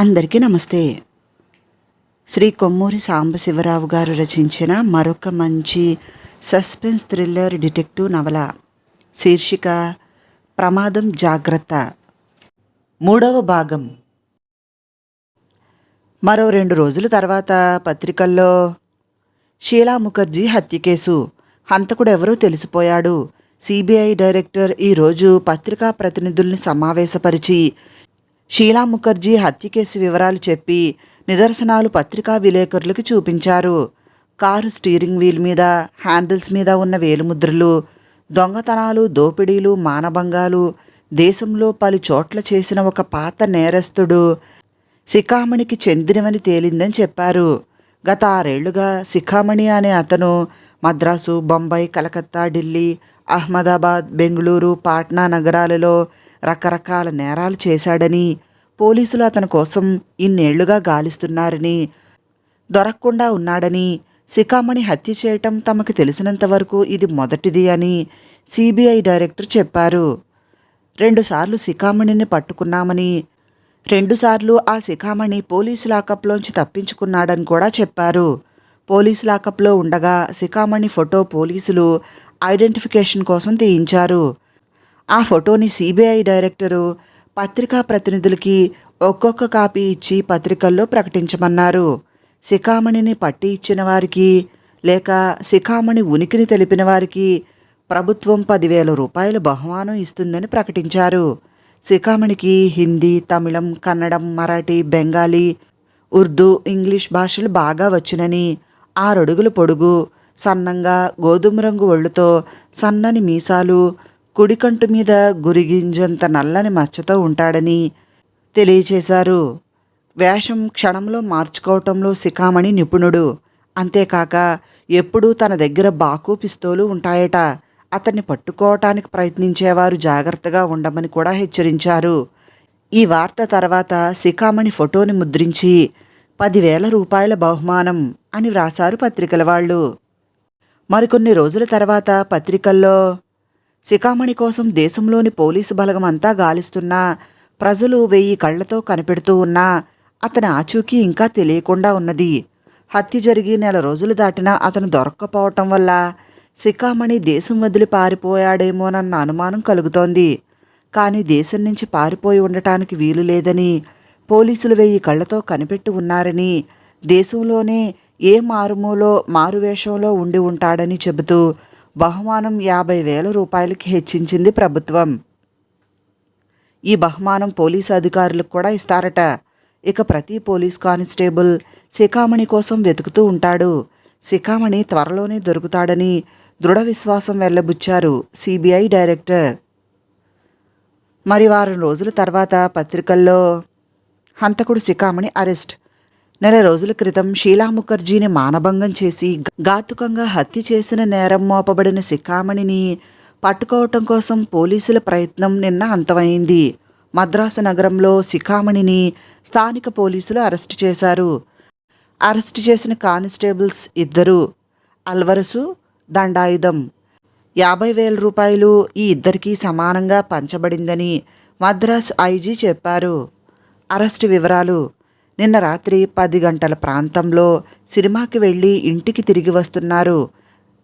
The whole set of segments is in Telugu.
అందరికీ నమస్తే. శ్రీ కొమ్మూరి సాంబశివరావు గారు రచించిన మరొక మంచి సస్పెన్స్ థ్రిల్లర్ డిటెక్టివ్ నవల శీర్షిక ప్రమాదం జాగ్రత్త. మూడవ భాగం. మరో రెండు రోజుల తర్వాత పత్రికల్లో షీలా ముఖర్జీ హత్య కేసు. హంతకుడెవరో తెలిసిపోయాడు. సిబిఐ డైరెక్టర్ ఈరోజు పత్రికా ప్రతినిధుల్ని సమావేశపరిచి షీలా ముఖర్జీ హత్య కేసు వివరాలు చెప్పి నిదర్శనాలు పత్రికా విలేకరులకు చూపించారు. కారు స్టీరింగ్ వీల్ మీద హ్యాండిల్స్ మీద ఉన్న వేలుముద్రలు దొంగతనాలు దోపిడీలు మానభంగాలు దేశంలో పలు చోట్ల చేసిన ఒక పాత నేరస్తుడు శిఖామణికి చెందినవని తేలిందని చెప్పారు. గత ఆరేళ్ళుగా శిఖామణి అనే అతను మద్రాసు బొంబాయి కలకత్తా ఢిల్లీ అహ్మదాబాద్ బెంగళూరు పాట్నా నగరాలలో రకరకాల నేరాలు చేశాడని పోలీసులు అతని కోసం ఇన్నేళ్ళుగా గాలిస్తున్నారని దొరకకుండా ఉన్నాడని శిఖామణి హత్య చేయటం తమకు తెలిసినంతవరకు ఇది మొదటిది అని సిబిఐ డైరెక్టర్ చెప్పారు. రెండుసార్లు శిఖామణిని పట్టుకున్నామని రెండుసార్లు ఆ శిఖామణి పోలీసు లాకప్లోంచి తప్పించుకున్నాడని కూడా చెప్పారు. పోలీసు లాకప్లో ఉండగా శిఖామణి ఫోటో పోలీసులు ఐడెంటిఫికేషన్ కోసం తీయించారు. ఆ ఫోటోని సిబిఐ డైరెక్టరు పత్రికా ప్రతినిధులకి ఒక్కొక్క కాపీ ఇచ్చి పత్రికల్లో ప్రకటించమన్నారు. శిఖామణిని పట్టి ఇచ్చిన వారికి లేక శిఖామణి ఉనికిని తెలిపిన వారికి ప్రభుత్వం పదివేల రూపాయల బహుమానం ఇస్తుందని ప్రకటించారు. శిఖామణికి హిందీ తమిళం కన్నడం మరాఠీ బెంగాలీ ఉర్దూ ఇంగ్లీష్ భాషలు బాగా వచ్చునని ఆరడుగుల పొడుగు సన్నంగా గోధుమ రంగు ఒళ్ళుతో సన్నని మీసాలు కుడికంటు మీద గురిగింజంత నల్లని మచ్చతో ఉంటాడని తెలియచేశారు. వేషం క్షణంలో మార్చుకోవటంలో శిఖామణి నిపుణుడు. అంతేకాక ఎప్పుడూ తన దగ్గర బాకు పిస్తోలు ఉంటాయట. అతన్ని పట్టుకోవటానికి ప్రయత్నించేవారు జాగ్రత్తగా ఉండమని కూడా హెచ్చరించారు. ఈ వార్త తర్వాత శిఖామణి ఫోటోని ముద్రించి పదివేల రూపాయల బహుమానం అని వ్రాసారు పత్రికల వాళ్ళు. మరికొన్ని రోజుల తర్వాత పత్రికల్లో శిఖామణి కోసం దేశంలోని పోలీసు బలగం అంతా గాలిస్తున్నా ప్రజలు వెయ్యి కళ్ళతో కనిపెడుతూ ఉన్నా అతని ఆచూకీ ఇంకా తెలియకుండా ఉన్నది. హత్య జరిగి నెల రోజులు దాటినా అతను దొరక్కపోవటం వల్ల శిఖామణి దేశం వదిలి పారిపోయాడేమోనన్న అనుమానం కలుగుతోంది. కానీ దేశం నుంచి పారిపోయి ఉండటానికి వీలు లేదని పోలీసులు వెయ్యి కళ్ళతో కనిపెట్టి ఉన్నారని దేశంలోనే ఏ మారుమూలో మారువేషంలో ఉండి ఉంటాడని చెబుతూ బహుమానం యాభై వేల రూపాయలకి హెచ్చించింది ప్రభుత్వం. ఈ బహుమానం పోలీసు అధికారులకు కూడా ఇస్తారట. ఇక ప్రతి పోలీస్ కానిస్టేబుల్ శిఖామణి కోసం వెతుకుతూ ఉంటాడు. శిఖామణి త్వరలోనే దొరుకుతాడని దృఢ విశ్వాసం వెళ్ళబుచ్చారు సిబిఐ డైరెక్టర్. మరి వారం రోజుల తర్వాత పత్రికల్లో హంతకుడు శిఖామణి అరెస్ట్. నెల రోజుల క్రితం షీలా ముఖర్జీని మానభంగం చేసి ఘాతుకంగా హత్య చేసిన నేరం మోపబడిన శిఖామణిని పట్టుకోవటం కోసం పోలీసుల ప్రయత్నం నిన్న అంతమైంది. మద్రాసు నగరంలో శిఖామణిని స్థానిక పోలీసులు అరెస్టు చేశారు. అరెస్టు చేసిన కానిస్టేబుల్స్ ఇద్దరు. అల్వరసు దండాయుధం. యాభై వేల రూపాయలు ఈ ఇద్దరికీ సమానంగా పంచబడిందని మద్రాస్ ఐజీ చెప్పారు. అరెస్టు వివరాలు నిన్న రాత్రి పది గంటల ప్రాంతంలో సినిమాకి వెళ్ళి ఇంటికి తిరిగి వస్తున్నారు.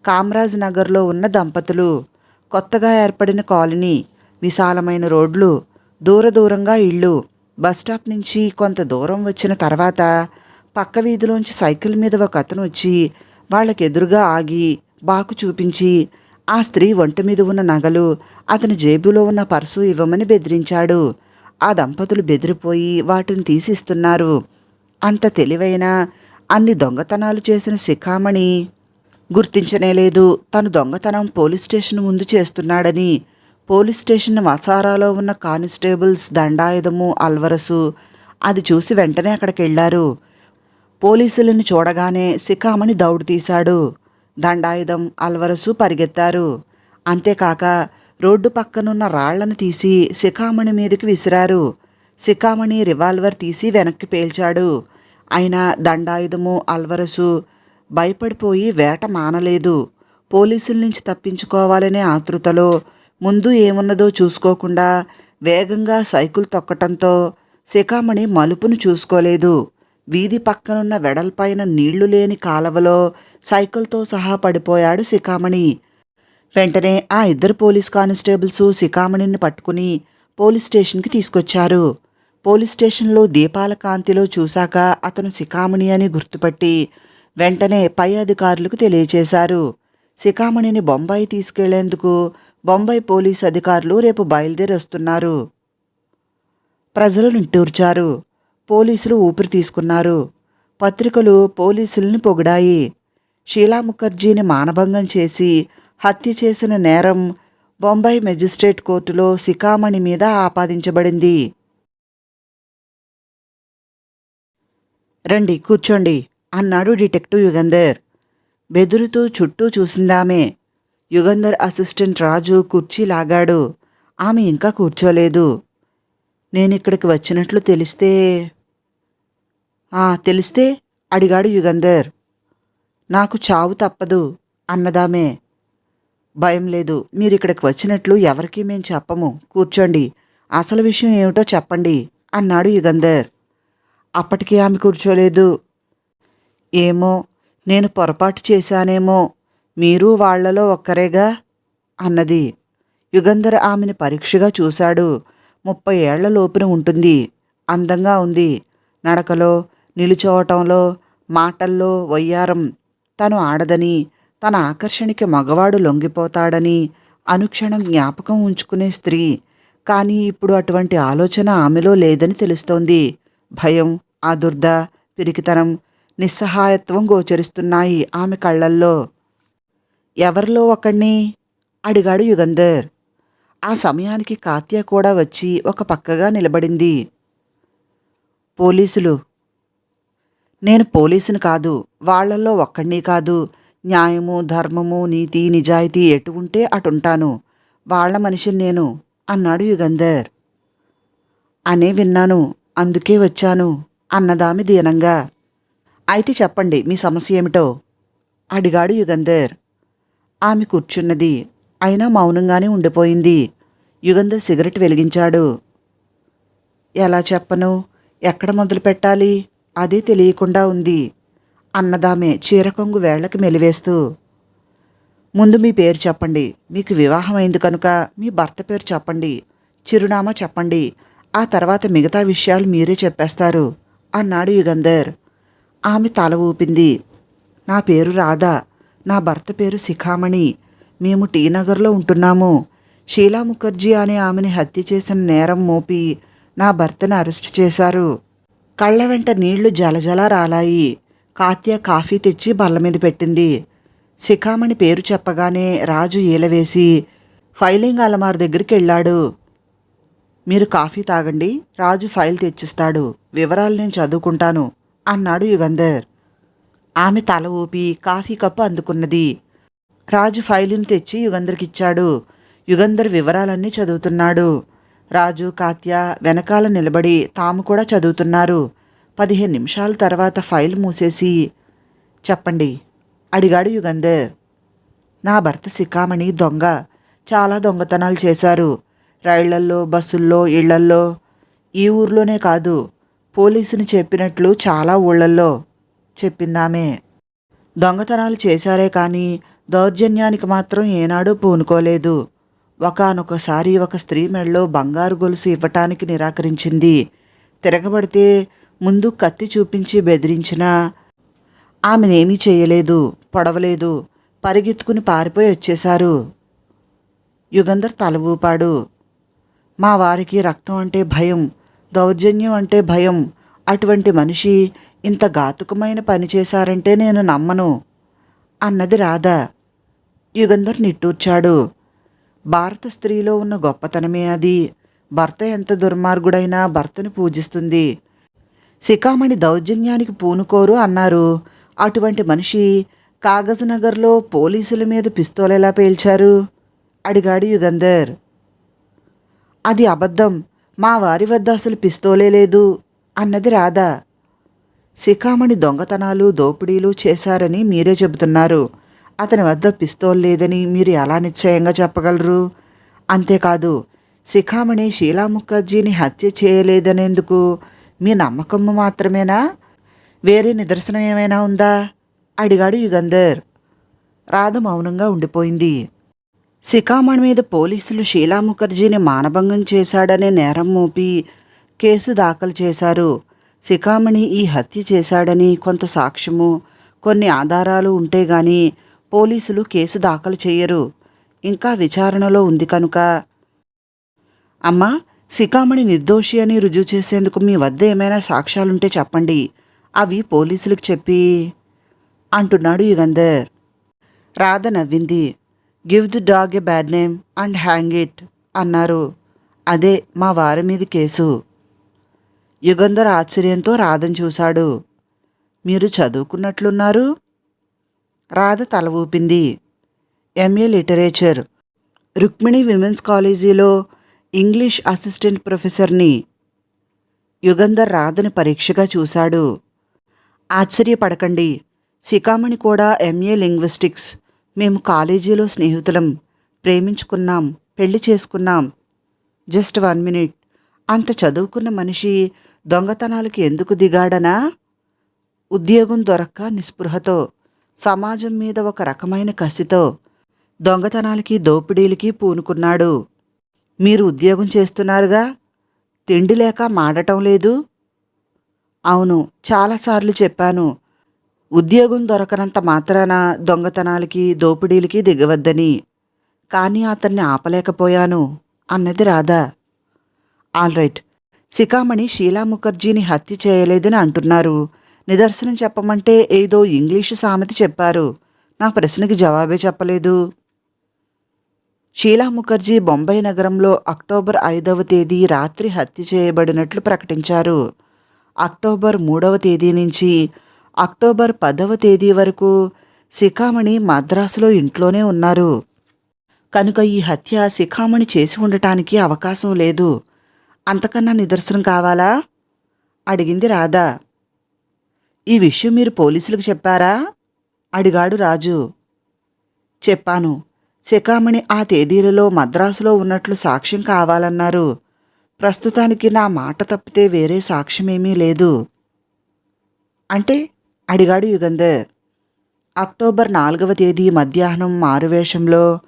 కామరాజ్ నగర్లో ఉన్న దంపతులు. కొత్తగా ఏర్పడిన కాలనీ విశాలమైన రోడ్లు దూర దూరంగా ఇళ్ళు. బస్టాప్ నుంచి కొంత దూరం వచ్చిన తర్వాత పక్క వీధిలోంచి సైకిల్ మీద ఒక అతను వచ్చి వాళ్ళకి ఎదురుగా ఆగి బాకు చూపించి ఆ స్త్రీ ఒంటి మీద ఉన్న నగలు అతని జేబులో ఉన్న పర్సు ఇవ్వమని బెదిరించాడు. ఆ దంపతులు బెదిరిపోయి వాటిని తీసిస్తున్నారు. అంత తెలివైన అన్ని దొంగతనాలు చేసిన శిఖామణి గుర్తించనే లేదు. తను దొంగతనం పోలీస్ స్టేషన్ ముందు చేస్తున్నాడని. పోలీస్ స్టేషన్ వసారాలో ఉన్న కానిస్టేబుల్స్ దండాయుధము అల్వరసు అది చూసి వెంటనే అక్కడికి వెళ్ళారు పోలీసులను చూడగానే శిఖామణి దౌడు తీశాడు. దండాయుధం అల్వరసు పరిగెత్తారు. అంతేకాక రోడ్డు పక్కనున్న రాళ్ళను తీసి శిఖామణి మీదకి విసిరారు. శిఖామణి రివాల్వర్ తీసి వెనక్కి పేల్చాడు. అయినా దండాయుధము అల్వరసు భయపడిపోయి వేట మానలేదు. పోలీసుల నుంచి తప్పించుకోవాలనే ఆతృతలో ముందు ఏమున్నదో చూసుకోకుండా వేగంగా సైకిల్ తొక్కటంతో శిఖామణి మలుపును చూసుకోలేదు. వీధి పక్కనున్న వెడల్పైన నీళ్ళు లేని కాలవలో సైకిల్తో సహా పడిపోయాడు శిఖామణి. వెంటనే ఆ ఇద్దరు పోలీస్ కానిస్టేబుల్స్ శిఖామణిని పట్టుకుని పోలీస్ స్టేషన్కి తీసుకొచ్చారు. పోలీస్ స్టేషన్లో దీపాల కాంతిలో చూశాక అతను శిఖామణి అని గుర్తుపట్టి వెంటనే పై అధికారులకు తెలియచేశారు. శిఖామణిని బొంబాయి తీసుకెళ్ళేందుకు బొంబాయి పోలీస్ అధికారులు రేపు బయలుదేరి వస్తున్నారు. ప్రజలు నిట్టూర్చారు. పోలీసులు ఊపిరి తీసుకున్నారు. పత్రికలు పోలీసుల్ని పొగిడాయి. షీలా ముఖర్జీని మానభంగం చేసి హత్య చేసిన నేరం బొంబాయి మెజిస్ట్రేట్ కోర్టులో శిఖామణి మీద ఆపాదించబడింది. రండి కూర్చోండి అన్నాడు డిటెక్టివ్ యుగంధర్. బెదురుతూ చుట్టూ చూసిందామే. యుగంధర్ అసిస్టెంట్ రాజు కుర్చీ లాగాడు. ఆమె ఇంకా కూర్చోలేదు. నేనిక్కడికి వచ్చినట్లు తెలిస్తే? తెలిస్తే అడిగాడు యుగంధర్. నాకు చావు తప్పదు అన్నదామే. భయం లేదు. మీరు ఇక్కడికి వచ్చినట్లు ఎవరికీ మేం చెప్పము. కూర్చోండి. అసలు విషయం ఏమిటో చెప్పండి అన్నాడు యుగంధర్. అప్పటికి ఆమె కూర్చోలేదు. ఏమో నేను పొరపాటు చేశానేమో మీరు వాళ్ళలో ఒక్కరేగా? అన్నది. యుగంధర్ ఆమెను పరీక్షగా చూశాడు. ముప్పై ఏళ్ళ లోపున ఉంటుంది. అందంగా ఉంది. నడకలో నిలుచోవటంలో మాటల్లో వయ్యారం. తను ఆడదని తన ఆకర్షణకి మగవాడు లొంగిపోతాడని అనుక్షణం జ్ఞాపకం ఉంచుకునే స్త్రీ. కానీ ఇప్పుడు అటువంటి ఆలోచన ఆమెలో లేదని తెలుస్తోంది. భయం ఆదుర్ద పిరికితనం నిస్సహాయత్వం గోచరిస్తున్నాయి ఆమె కళ్ళల్లో. ఎవరిలో ఒకణ్ణి? అడిగాడు యుగంధర్. ఆ సమయానికి కాత్య కూడా వచ్చి ఒక పక్కగా నిలబడింది. పోలీసులు. నేను పోలీసుని కాదు వాళ్ళల్లో ఒక్కడిని కాదు న్యాయము ధర్మము నీతి నిజాయితీ ఎటు ఉంటే అటుంటాను వాళ్ళ మనిషిని నేను అన్నాడు యుగంధర్. అనే విన్నాను అందుకే వచ్చాను అన్నదామి దీనంగా. అయితే చెప్పండి మీ సమస్య ఏమిటో? అడిగాడు యుగంధర్. ఆమె కూర్చున్నది అయినా మౌనంగానే ఉండిపోయింది. యుగంధర్ సిగరెట్ వెలిగించాడు. ఎలా చెప్పను? ఎక్కడ మొదలు పెట్టాలి అదే తెలియకుండా ఉంది. అన్నదామే చీరకొంగు వేళ్ళకి మెలివేస్తూ ముందు మీ పేరు చెప్పండి. మీకు వివాహం అయింది కనుక మీ భర్త పేరు చెప్పండి. చిరునామా చెప్పండి. ఆ తర్వాత మిగతా విషయాలు మీరే చెప్పేస్తారు అన్నాడు యుగంధర్. ఆమె తల ఊపింది నా పేరు రాధా. నా భర్త పేరు శిఖామణి. మేము టీ నగర్లో ఉంటున్నాము. షీలా ముఖర్జీ అనే ఆమెని హత్య చేసిన నేరం మోపి నా భర్తను అరెస్ట్ చేశారు. కళ్ళ వెంట నీళ్ళు జలజల రాలాయి. కాత్య కాఫీ తెచ్చి బల్ల మీద పెట్టింది. శిఖామణి పేరు చెప్పగానే రాజు ఈలవేసి ఫైలింగ్ అలమార్ దగ్గరికి వెళ్ళాడు. మీరు కాఫీ తాగండి రాజు ఫైల్ తెచ్చిస్తాడు. వివరాలు నేను చదువుకుంటాను అన్నాడు యుగంధర్. ఆమె తల ఊపి కాఫీ కప్పు అందుకున్నది. రాజు ఫైలును తెచ్చి యుగంధర్కిచ్చాడు. యుగంధర్ వివరాలన్నీ చదువుతున్నాడు. రాజు కాత్య వెనకాల నిలబడి తాము కూడా చదువుతున్నారు. పదిహేను నిమిషాల తర్వాత ఫైల్ మూసేసి చెప్పండి అడిగాడు యుగంధర్. నా భర్త శిఖామణి దొంగ. చాలా దొంగతనాలు చేశారు. రైళ్ళల్లో బస్సుల్లో ఇళ్ళల్లో. ఈ ఊర్లోనే కాదు పోలీసుని చెప్పినట్లు చాలా ఊళ్ళల్లో చెప్పిందామే. దొంగతనాలు చేశారే కానీ దౌర్జన్యానికి మాత్రం ఏనాడూ పూనుకోలేదు. ఒకానొకసారి ఒక స్త్రీ మెడలో బంగారు గొలుసు ఇవ్వటానికి నిరాకరించింది. తిరగబడితే ముందు కత్తి చూపించి బెదిరించినా ఆమెనేమీ చేయలేదు పొడవలేదు పరిగెత్తుకుని పారిపోయి వచ్చేశారు. యుగంధర్ తల ఊపాడు. మా వారికి రక్తం అంటే భయం దౌర్జన్యం అంటే భయం. అటువంటి మనిషి ఇంత ఘాతుకమైన పని చేశారంటే నేను నమ్మను అన్నది రాధ. యుగంధర్ నిట్టూర్చాడు. భారత స్త్రీలో ఉన్న గొప్పతనమే అది. భర్త ఎంత దుర్మార్గుడైనా భర్తను పూజిస్తుంది. శిఖామణి దౌర్జన్యానికి పూనుకోరు అన్నారు. అటువంటి మనిషి కాగజ్నగర్లో పోలీసుల మీద పిస్తోలు ఎలా పేల్చారు? అడిగాడు యుగంధర్. అది అబద్ధం. మా వారి వద్ద అసలు పిస్తోలే లేదు అన్నది రాధా. శిఖామణి దొంగతనాలు దోపిడీలు చేశారని మీరే చెబుతున్నారు. అతని వద్ద పిస్తోల్ లేదని మీరు ఎలా నిశ్చయంగా చెప్పగలరు? అంతేకాదు శిఖామణి షీలా ముఖర్జీని హత్య చేయలేదనేందుకు మీ నమ్మకం మాత్రమేనా? వేరే నిదర్శనం ఏమైనా ఉందా? అడిగాడు యుగంధర్. రాధ మౌనంగా ఉండిపోయింది. శిఖామణి మీద పోలీసులు షీలా ముఖర్జీని మానభంగం చేశాడనే నేరం మోపి కేసు దాఖలు చేశారు. శిఖామణి ఈ హత్య చేశాడని కొంత సాక్ష్యము కొన్ని ఆధారాలు ఉంటే గాని పోలీసులు కేసు దాఖలు చేయరు. ఇంకా విచారణలో ఉంది కనుక. అమ్మా శిఖామణి నిర్దోషి అని రుజువు చేసేందుకు మీ వద్ద ఏమైనా సాక్ష్యాలుంటే చెప్పండి. అవి పోలీసులకు చెప్పి అంటున్నాడు యుగంధర్. రాధ నవ్వింది. Give the dog a bad name and hang it అన్నారు. అదే మా వారి మీద కేసు. యుగంధర్ ఆశ్చర్యంతో రాధను చూశాడు. మీరు చదువుకున్నట్లున్నారు? రాధ తల ఊపింది. MA literature. రుక్మిణి విమెన్స్ కాలేజీలో ఇంగ్లీష్ అసిస్టెంట్ ప్రొఫెసర్ని యుగంధర్ రాధని పరీక్షగా చూశాడు. ఆశ్చర్యపడకండి. శిఖామణి కూడా ఎంఏ లింగ్విస్టిక్స్. మేము కాలేజీలో స్నేహితులం. ప్రేమించుకున్నాం. పెళ్ళి చేసుకున్నాం. Just one minute. అంత చదువుకున్న మనిషి దొంగతనాలకి ఎందుకు దిగాడనా? ఉద్యోగం దొరక్క నిస్పృహతో. సమాజం మీద ఒక రకమైన కసితో. దొంగతనాలకి దోపిడీలకి పూనుకున్నాడు. మీరు ఉద్యోగం చేస్తున్నారుగా? తిండి లేక మాడటం లేదు? అవును చాలాసార్లు చెప్పాను. ఉద్యోగం దొరకనంత మాత్రాన దొంగతనాలకి దోపిడీలకి దిగవద్దని. కానీ అతన్ని ఆపలేకపోయాను అన్నది రాధా. ఆల్రైట్ శిఖామణి షీలా ముఖర్జీని హత్య చేయలేదని అంటున్నారు. నిదర్శనం చెప్పమంటే ఏదో ఇంగ్లీషు సామెత చెప్పారు. నా ప్రశ్నకి జవాబే చెప్పలేదు. షీలా ముఖర్జీ బొంబాయి నగరంలో అక్టోబర్ ఐదవ తేదీ రాత్రి హత్య చేయబడినట్లు ప్రకటించారు. అక్టోబర్ మూడవ తేదీ నుంచి అక్టోబర్ పదవ తేదీ వరకు శిఖామణి మద్రాసులో ఇంట్లోనే ఉన్నారు. కనుక ఈ హత్య శిఖామణి చేసి ఉండటానికి అవకాశం లేదు. అంతకన్నా నిదర్శనం కావాలా? అడిగింది రాధా. ఈ విషయం మీరు పోలీసులకు చెప్పారా? అడిగాడు రాజు. చెప్పాను. శిఖామణి ఆ తేదీలలో మద్రాసులో ఉన్నట్లు సాక్ష్యం కావాలన్నారు. ప్రస్తుతానికి నా మాట తప్పితే వేరే సాక్ష్యమేమీ లేదు. అంటే? అడిగాడు యుగంధర్. అక్టోబర్ నాలుగవ తేదీ మధ్యాహ్నం మారువేషంలో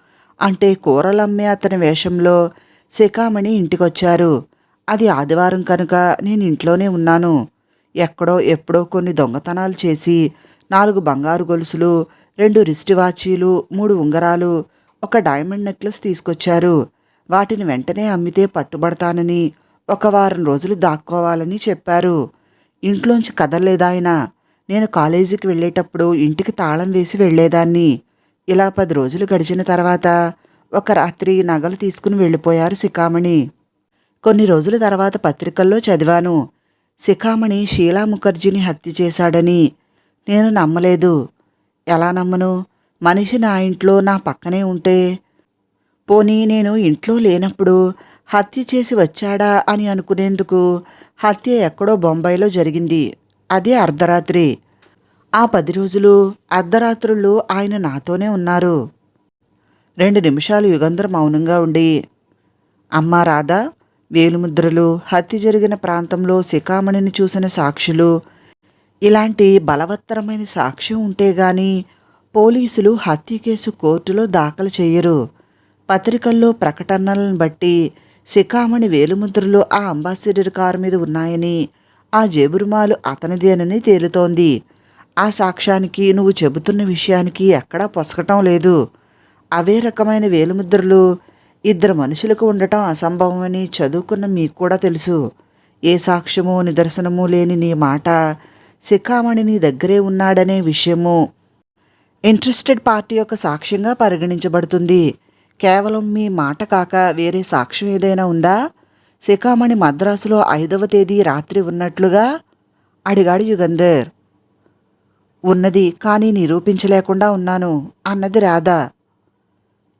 అంటే కూరలమ్మే అతని వేషంలో శిఖామణి ఇంటికొచ్చారు. అది ఆదివారం కనుక నేను ఇంట్లోనే ఉన్నాను. ఎక్కడో ఎప్పుడో కొన్ని దొంగతనాలు చేసి నాలుగు బంగారు గొలుసులు రెండు రిస్ట్ వాచీలు మూడు ఉంగరాలు ఒక డైమండ్ నెక్లెస్ తీసుకొచ్చారు. వాటిని వెంటనే అమ్మితే పట్టుబడతానని ఒక వారం రోజులు దాక్కోవాలని చెప్పారు. ఇంట్లోంచి కదలలేదాయన నేను కాలేజీకి వెళ్ళేటప్పుడు ఇంటికి తాళం వేసి వెళ్ళేదాన్ని. ఇలా పది రోజులు గడిచిన తర్వాత ఒక రాత్రి నగలు తీసుకుని వెళ్ళిపోయారు శిఖామణి. కొన్ని రోజుల తర్వాత పత్రికల్లో చదివాను. శిఖామణి షీలా ముఖర్జీని హత్య చేశాడని. నేను నమ్మలేదు. ఎలా నమ్మను? మనిషి నా ఇంట్లో నా పక్కనే ఉంటే. పోనీ నేను ఇంట్లో లేనప్పుడు హత్య చేసి వచ్చాడా అని అనుకునేందుకు హత్య ఎక్కడో బొంబాయిలో జరిగింది. అదే అర్ధరాత్రి. ఆ పది రోజులు అర్ధరాత్రులు ఆయన నాతోనే ఉన్నారు. రెండు నిమిషాలు యుగంధర్ మౌనంగా ఉండి అమ్మా రాధా వేలుముద్రలు హత్య జరిగిన ప్రాంతంలో శిఖామణిని చూసిన సాక్షులు ఇలాంటి బలవత్తరమైన సాక్ష్యం ఉంటే గాని పోలీసులు హత్య కేసు కోర్టులో దాఖలు చేయరు. పత్రికల్లో ప్రకటనలను బట్టి శిఖామణి వేలుముద్రలు ఆ అంబాసిడర్ కారు మీద ఉన్నాయని ఆ జేబురుమాలు అతనిదేనని తేలుతోంది. ఆ సాక్ష్యానికి నువ్వు చెబుతున్న విషయానికి ఎక్కడా పొసగటం లేదు. అవే రకమైన వేలుముద్రలు ఇద్దరు మనుషులకు ఉండటం అసంభవమని చదువుకున్న మీకు కూడా తెలుసు. ఏ సాక్ష్యము నిదర్శనము లేని నీ మాట శిఖామణి నీ దగ్గరే ఉన్నాడనే విషయము ఇంట్రెస్టెడ్ పార్టీ యొక్క సాక్ష్యంగా పరిగణించబడుతుంది. కేవలం మీ మాట కాక వేరే సాక్ష్యం ఏదైనా ఉందా? శిఖామణి మద్రాసులో ఐదవ తేదీ రాత్రి ఉన్నట్లుగా అడిగాడు యుగంధర్. ఉన్నది కానీ నిరూపించలేకుండా ఉన్నాను అన్నది రాధ.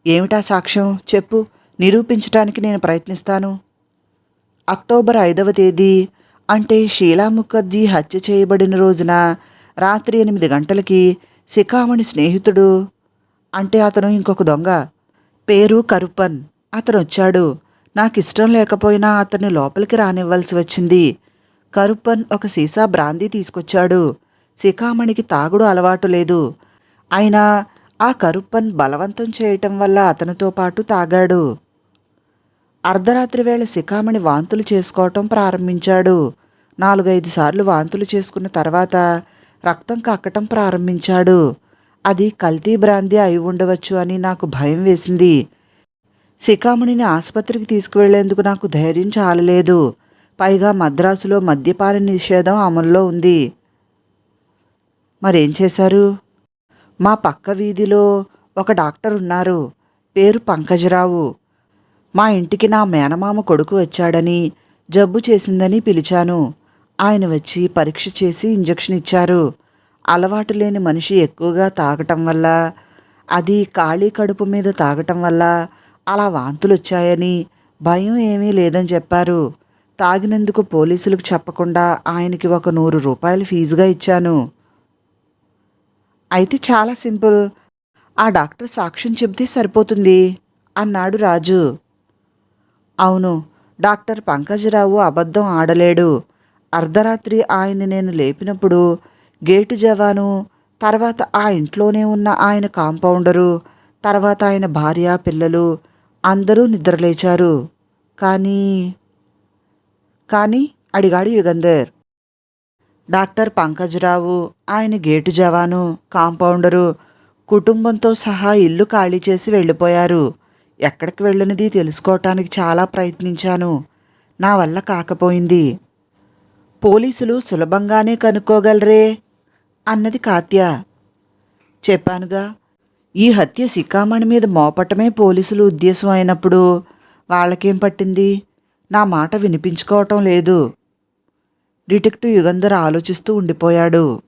ఏమిటా సాక్ష్యం? చెప్పు. నిరూపించటానికి నేను ప్రయత్నిస్తాను. అక్టోబర్ ఐదవ తేదీ అంటే షీలా ముఖర్జీ హత్య చేయబడిన రోజున రాత్రి ఎనిమిది గంటలకి శిఖామణి స్నేహితుడు. అంటే అతను ఇంకొక దొంగ. పేరు కరుపన్. అతను వచ్చాడు నాకు ఇష్టం లేకపోయినా అతన్ని లోపలికి రానివ్వాల్సి వచ్చింది. కరుప్పన్ ఒక సీసా బ్రాందీ తీసుకొచ్చాడు. శిఖామణికి తాగుడు అలవాటు లేదు. అయినా ఆ కరుప్పన్ బలవంతం చేయటం వల్ల అతనితో పాటు తాగాడు. అర్ధరాత్రి వేళ శిఖామణి వాంతులు చేసుకోవటం ప్రారంభించాడు. నాలుగైదు సార్లు వాంతులు చేసుకున్న తర్వాత రక్తం కక్కటం ప్రారంభించాడు. అది కల్తీ బ్రాంతి అయి ఉండవచ్చు అని నాకు భయం వేసింది. శిఖామణిని ఆసుపత్రికి తీసుకువెళ్ళేందుకు నాకు ధైర్యం చాలలేదు. పైగా మద్రాసులో మద్యపాన నిషేధం అమల్లో ఉంది. మరేం చేశారు? మా పక్క వీధిలో ఒక డాక్టర్ ఉన్నారు. పేరు పంకజరావు. మా ఇంటికి నా మేనమామ కొడుకు వచ్చాడని జబ్బు చేసిందని పిలిచాను. ఆయన వచ్చి పరీక్ష చేసి ఇంజెక్షన్ ఇచ్చారు. అలవాటు లేని మనిషి ఎక్కువగా తాగటం వల్ల అది ఖాళీ కడుపు మీద తాగటం వల్ల అలా వాంతులు వచ్చాయని భయం ఏమీ లేదని చెప్పారు. తాగినందుకు పోలీసులకు చెప్పకుండా ఆయనకి ఒక నూరు రూపాయలు ఫీజుగా ఇచ్చాను. అయితే చాలా సింపుల్. ఆ డాక్టర్ సాక్ష్యం చెబితే సరిపోతుంది అన్నాడు రాజు. అవును డాక్టర్ పంకజరావు అబద్ధం ఆడలేడు. అర్ధరాత్రి ఆయన నేను లేపినప్పుడు గేటు జవాను తర్వాత ఆ ఇంట్లోనే ఉన్న ఆయన కాంపౌండరు తర్వాత ఆయన భార్య పిల్లలు అందరూ నిద్రలేచారు. కానీ కానీ అడిగాడు యుగంధర్. డాక్టర్ పంకజరావు ఆయన గేటు జవాను కాంపౌండరు కుటుంబంతో సహా ఇల్లు ఖాళీ చేసి వెళ్ళిపోయారు. ఎక్కడికి వెళ్ళనిది తెలుసుకోవటానికి చాలా ప్రయత్నించాను. నా వల్ల కాకపోయింది. పోలీసులు సులభంగానే కనుక్కోగలరే? అన్నది కాత్య. చెప్పానుగా ఈ హత్య సిక్కామణి మీద మోపటమే పోలీసులు ఉద్దేశం అయినప్పుడు వాళ్ళకేం పట్టింది? నా మాట వినిపించుకోవటం లేదు. డిటెక్టివ్ యుగంధర్ ఆలోచిస్తూ ఉండిపోయాడు.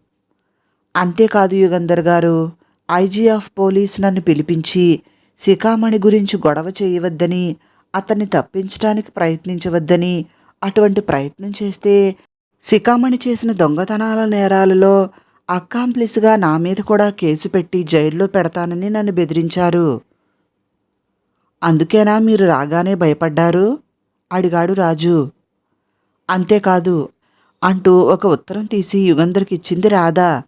అంతేకాదు యుగంధర్ గారు ఐజీ ఆఫ్ పోలీస్ నన్ను పిలిపించి శిఖామణి గురించి గొడవ చేయవద్దని అతన్ని తప్పించడానికి ప్రయత్నించవద్దని అటువంటి ప్రయత్నం చేస్తే శిఖామణి చేసిన దొంగతనాల నేరాలలో అక్కాంప్లిస్గా నా మీద కూడా కేసు పెట్టి జైల్లో పెడతానని నన్ను బెదిరించారు. అందుకేనా మీరు రాగానే భయపడ్డారు? అడిగాడు రాజు. అంతేకాదు అంటూ ఒక ఉత్తరం తీసి యుగంధర్కి ఇచ్చింది రాధా.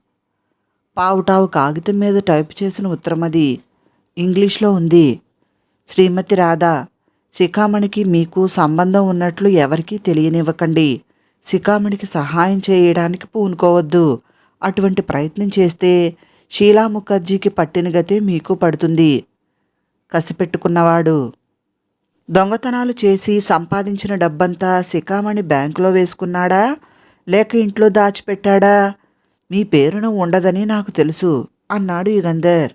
పావుటావు కాగితం మీద టైప్ చేసిన ఉత్తరం అది. ఇంగ్లీష్లో ఉంది. శ్రీమతి రాధా శిఖామణికి మీకు సంబంధం ఉన్నట్లు ఎవరికీ తెలియనివ్వకండి. శిఖామణికి సహాయం చేయడానికి పూనుకోవద్దు. అటువంటి ప్రయత్నం చేస్తే షీలా ముఖర్జీకి పట్టిన గతే మీకు పడుతుంది. కసిపెట్టుకున్నవాడు. దొంగతనాలు చేసి సంపాదించిన డబ్బంతా శిఖామణి బ్యాంకులో వేసుకున్నాడా? లేక ఇంట్లో దాచిపెట్టాడా? మీ పేరును ఉండదని నాకు తెలుసు అన్నాడు యుగంధర్.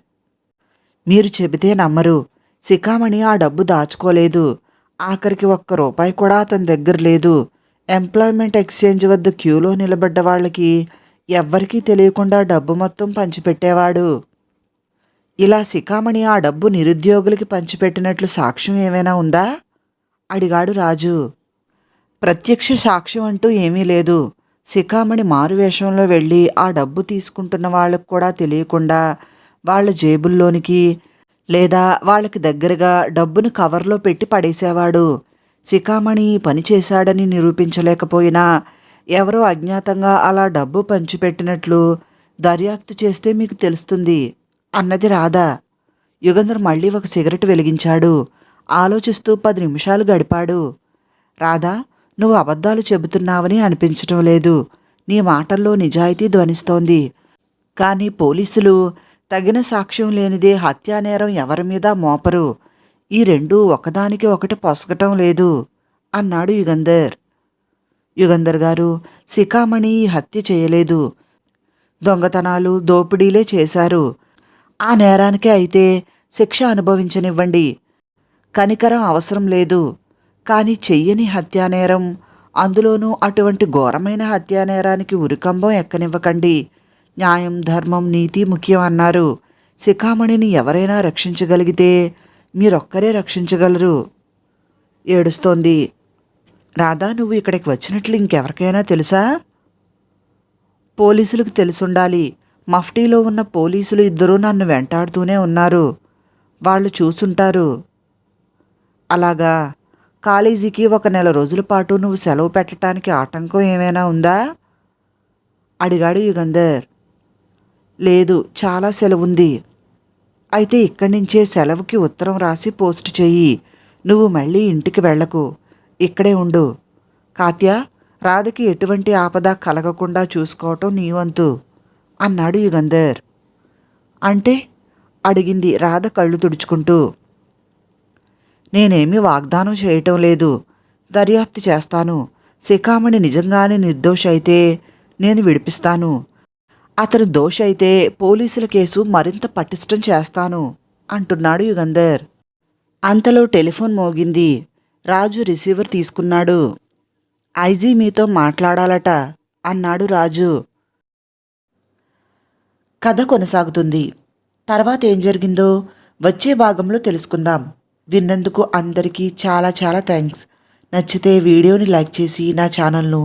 మీరు చెబితే నమ్మరు. శిఖామణి ఆ డబ్బు దాచుకోలేదు. ఆఖరికి ఒక్క రూపాయి కూడా అతని దగ్గర లేదు. ఎంప్లాయ్మెంట్ ఎక్స్చేంజ్ వద్ద క్యూలో నిలబడ్డ వాళ్ళకి ఎవ్వరికీ తెలియకుండా డబ్బు మొత్తం పంచిపెట్టేవాడు. ఇలా శిఖామణి ఆ డబ్బు నిరుద్యోగులకి పంచిపెట్టినట్లు సాక్ష్యం ఏమైనా ఉందా? అడిగాడు రాజు. ప్రత్యక్ష సాక్ష్యం అంటూ ఏమీ లేదు. శిఖామణి మారువేషంలో వెళ్ళి ఆ డబ్బు తీసుకుంటున్న వాళ్ళకు కూడా తెలియకుండా వాళ్ళ జేబుల్లోనికి లేదా వాళ్ళకి దగ్గరగా డబ్బును కవర్లో పెట్టి పడేసేవాడు. శిఖామణి పనిచేశాడని పని చేశాడని నిరూపించలేకపోయినా ఎవరో అజ్ఞాతంగా అలా డబ్బు పంచిపెట్టినట్లు దర్యాప్తు చేస్తే మీకు తెలుస్తుంది. అన్నది రాధా. యుగంధర్ మళ్ళీ ఒక సిగరెట్ వెలిగించాడు. ఆలోచిస్తూ పది నిమిషాలు గడిపాడు. రాధా నువ్వు అబద్ధాలు చెబుతున్నావని అనిపించటం లేదు. నీ మాటల్లో నిజాయితీ ధ్వనిస్తోంది. కానీ పోలీసులు తగిన సాక్ష్యం లేనిదే హత్యానేరం ఎవరి మీద మోపరు. ఈ రెండూ ఒకదానికి ఒకటి పొసగటం లేదు అన్నాడు యుగంధర్. యుగంధర్ గారు శిఖామణి ఈ హత్య చేయలేదు. దొంగతనాలు దోపిడీలే చేశారు. ఆ నేరానికి అయితే శిక్ష అనుభవించనివ్వండి. కనికరం అవసరం లేదు. కానీ చెయ్యని హత్యానేరం అందులోనూ అటువంటి ఘోరమైన హత్యానేరానికి ఉరికంబం ఎక్కనివ్వకండి. న్యాయం ధర్మం నీతి ముఖ్యం అన్నారు. శిఖామణిని ఎవరైనా రక్షించగలిగితే మీరొక్కరే రక్షించగలరు. ఏడుస్తోంది. రాధా నువ్వు ఇక్కడికి వచ్చినట్లు ఇంకెవరికైనా తెలుసా? పోలీసులకు తెలుసుండాలి. మఫ్టీలో ఉన్న పోలీసులు ఇద్దరూ నన్ను వెంటాడుతూనే ఉన్నారు. వాళ్ళు చూసుంటారు. అలాగా? కాలేజీకి ఒక నెల రోజుల పాటు నువ్వు సెలవు పెట్టడానికి ఆటంకం ఏమైనా ఉందా? అడిగాడు యుగంధర్. లేదు చాలా సెలవుంది. అయితే ఇక్కడి నుంచే సెలవుకి ఉత్తరం రాసి పోస్ట్ చెయ్యి. నువ్వు మళ్ళీ ఇంటికి వెళ్ళకు. ఇక్కడే ఉండు. కాత్య రాధకి ఎటువంటి ఆపద కలగకుండా చూసుకోవటం నీ వంతు అన్నాడు యుగంధర్. అంటే? అడిగింది రాధ కళ్ళు తుడుచుకుంటూ. నేనేమి వాగ్దానం చేయటం లేదు. దర్యాప్తు చేస్తాను. శిఖామణి నిజంగానే నిర్దోష అయితే నేను విడిపిస్తాను. అతను దోష అయితే పోలీసుల కేసు మరింత పటిష్టం చేస్తాను అంటున్నాడు యుగంధర్. అంతలో టెలిఫోన్ మోగింది. రాజు రిసీవర్ తీసుకున్నాడు. ఐజీ మీతో మాట్లాడాలట అన్నాడు రాజు. కథ కొనసాగుతుంది. తర్వాత ఏం జరిగిందో వచ్చే భాగంలో తెలుసుకుందాం. విన్నందుకు అందరికీ చాలా చాలా థ్యాంక్స్. నచ్చితే వీడియోని లైక్ చేసి నా ఛానల్ను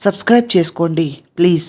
సబ్స్క్రైబ్ చేసుకోండి ప్లీజ్.